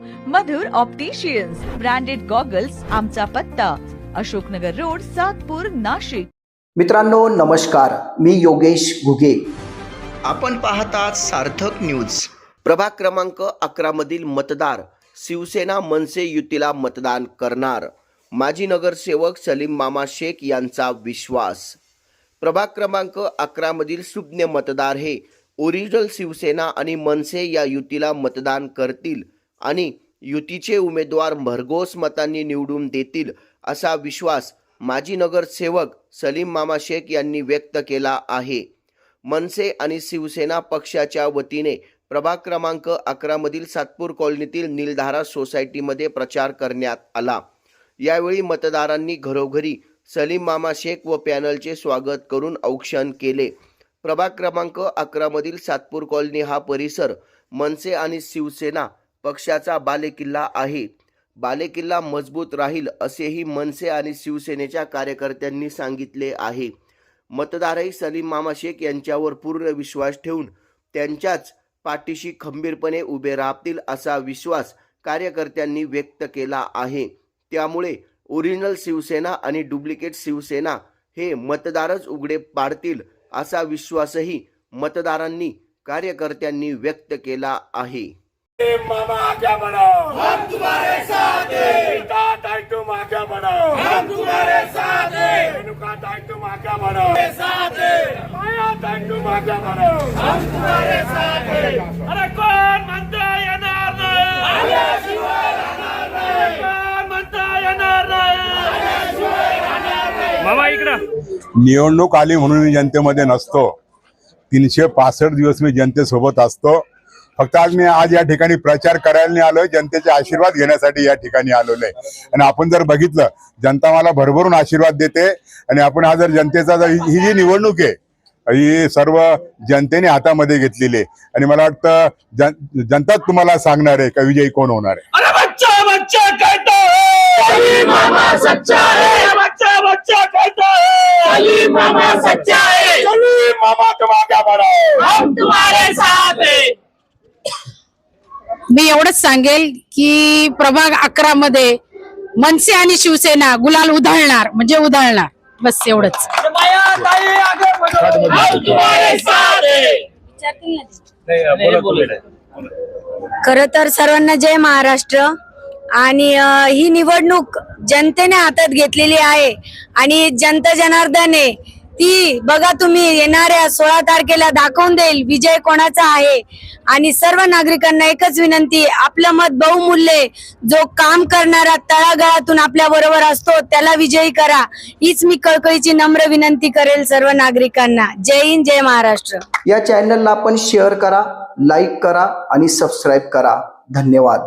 मधुर opticians branded goggles आमचा पत्ता Ashoknagar road Satpur Nashik. मित्रांनो नमस्कार. मी योगेश घुगे. आपण पाहतात सार्थक न्यूज प्रभाग क्रमांक अकरा मधील मतदार शिवसेना मनसे युतीला मतदान करणार. माजी नगरसेवक सलीम मामा शेख यांचा विश्वास. प्रभाग क्रमांक अकरा मधील सुज्ञ मतदार हे ओरिजिनल शिवसेना आणि मनसे या युतीला मतदान करतील. आणि युतीचे उमेदवार भरघोस मतांनी निवडून देतील असा विश्वास माजी नगरसेवक सलीम मामा शेख यांनी व्यक्त केला आहे. मनसे आणि शिवसेना पक्षाच्या वतीने प्रभाग क्रमांक अकरामधील सातपूर कॉलनीतील नीलधारा सोसायटीमध्ये प्रचार करण्यात आला. यावेळी मतदारांनी घरोघरी सलीम मामा शेख व पॅनलचे स्वागत करून औक्षण केले. प्रभाग क्रमांक अकरामधील सातपूर कॉलनी हा परिसर मनसे आणि शिवसेना पक्षाचा बालेकिल्ला आहे. बालेकिल्ला मजबूत राहील असेही मनसे आणि शिवसेनेच्या कार्यकर्त्यांनी सांगितले आहे. मतदारही सलीम मामा शेख यांच्यावर पूर्ण विश्वास ठेवून त्यांच्याच पाठीशी खंबीरपणे उभे राहतील असा विश्वास कार्यकर्त्यांनी व्यक्त केला आहे. त्यामुळे ओरिजिनल शिवसेना आणि डुप्लिकेट शिवसेना हे मतदारच उघडे पाडतील असा विश्वासही मतदारांनी कार्यकर्त्यांनी व्यक्त केला आहे. मामा क्या बनाओ हम तुम्हारे साथ हैं का टाइम तुम आगे हम तुम्हारे साथ हैं रेणुका टाइम तुम साथ हैं माया टाइम तुम आगे बनाओ हम तुम्हारे साथ हैं अरे कौन म्हणता येणार नाही म्हणता येणार नाही मामा इकडं. निवडणूक आली म्हणून मी जनतेमध्ये नसतो. तीनशे पासष्ट दिवस मी जनतेसोबत असतो. फक्त आज मी आज या ठिकाणी प्रचार करायला नाही आलोय जनतेचे आशीर्वाद घेण्यासाठी या ठिकाणी आलेलो आहे आणि आपण जर बघितलं जनता मला भरभरून आशीर्वाद देते. आणि आपण हा जर जनतेचा जर ही जी निवडणूक आहे ही सर्व जनतेने हातामध्ये घेतलेली आहे. आणि मला वाटतं जन जनताच तुम्हाला सांगणार आहे का विजयी कोण होणार आहे? अरे बच्चा बच्चा कहता है! सलीम मामा सच्चा है बच्चा बच्चा कहता है! सलीम मामा सच्चा है सलीम मामा तुम आगे बढ़ो! हम तुम्हारे साथ हैं! मी एवढंच सांगेल की प्रभाग अकरा मध्ये मनसे आणि शिवसेना गुलाल उधळणार म्हणजे उधळणार. बस एवढंच. खर तर सर्वांना जय महाराष्ट्र. आणि ही निवडणूक जनतेने हातात घेतलेली आहे. आणि जनता जनार्दने ती बघा तुम्ही येणाऱ्या सोळा तारखेला दाखवून देईल विजय कोणाचा आहे. आणि सर्व नागरिकांना एकच विनंती आपलं मत बहुमूल्य जो काम करणारा तळागाळातून आपल्या बरोबर असतो त्याला विजयी करा. हीच मी कळकळीची नम्र विनंती करेल सर्व नागरिकांना. जय हिंद जय महाराष्ट्र. या चॅनलला आपण शेअर करा लाईक करा आणि सबस्क्राईब करा. धन्यवाद.